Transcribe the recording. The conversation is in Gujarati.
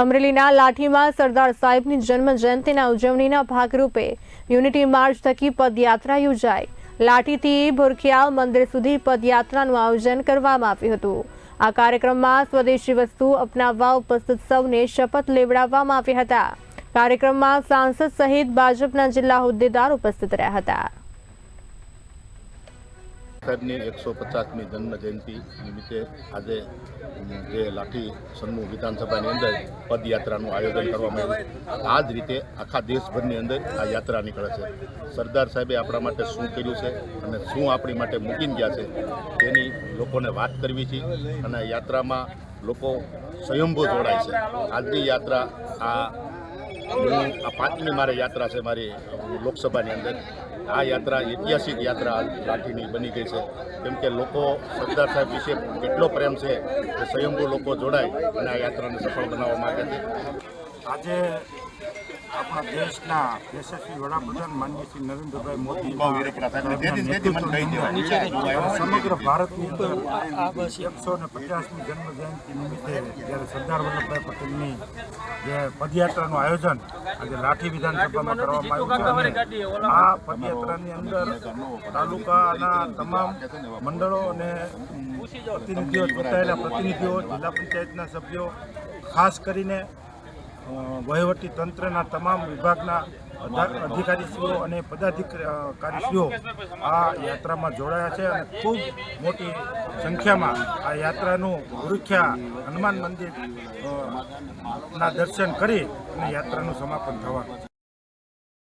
અમરેલીના લાઠીમાં સરદાર સાહેબની જન્મ જયંતિના ઉજવણીના ભાગરૂપે યુનિટી માર્ચ થકી પદયાત્રા યોજાઈ. લાઠીથી ભુરખિયા મંદિર સુધી પદયાત્રાનું આયોજન કરવામાં આવ્યું હતું. આ કાર્યક્રમમાં સ્વદેશી વસ્તુ અપનાવવા ઉપસ્થિત સૌને શપથ લેવડાવવામાં આવ્યા હતા. કાર્યક્રમમાં સાંસદ સહિત ભાજપના જિલ્લા હોદ્દેદાર ઉપસ્થિત રહ્યા હતા. સાહેબની એકસો પચાસમી જન્મ જયંતિ નિમિત્તે આજે જે લાઠી સન્મુ વિધાનસભાની અંદર પદયાત્રાનું આયોજન કરવામાં આવ્યું. આ જ રીતે આખા દેશભરની અંદર આ યાત્રા નીકળે છે. સરદાર સાહેબે આપણા માટે શું કર્યું છે અને શું આપણી માટે મૂકીને ગયા છે, તેની લોકોને વાત કરવી છે અને યાત્રામાં લોકો સ્વયંભૂ જોડાય છે. આજની યાત્રા આ આ પાંચમી મારે યાત્રા છે મારી લોકસભાની અંદર. આ યાત્રા ઐતિહાસિક યાત્રા લાઠીની બની ગઈ છે. કેમ કે લોકો સરદાર સાહેબ વિશે કેટલો પ્રેમ છે કે સ્વયંભૂ લોકો જોડાય અને આ યાત્રાને સફળ બનાવવા માગે છે. આજે આપણા દેશના યશસ્વી વડાપ્રધાન માનીએ શ્રી નરેન્દ્રભાઈ મોદી સમગ્ર ભારતની અંદર એકસો ને પચાસમી જન્મ જયંતિ નિમિત્તે જ્યારે સરદાર વલ્લભભાઈ પટેલની જે પદયાત્રાનું આયોજન આજે લાઠી વિધાનસભામાં કરવામાં આવ્યું છે આ પદયાત્રાની અંદર તાલુકાના તમામ મંડળો અને પ્રતિનિધિઓ ચૂંટાયેલા પ્રતિનિધિઓ જિલ્લા પંચાયતના સભ્યો ખાસ કરીને વહીવટી તંત્રના તમામ વિભાગના અધા- અધિકારીશ્રીઓ અને પદાધિકારીશ્રીઓ આ યાત્રામાં જોડાયા છે અને ખૂબ મોટી સંખ્યામાં આ યાત્રાનું ગુરુખ્યા હનુમાન મંદિર ના દર્શન કરી અને યાત્રાનું સમાપન થવાનું છે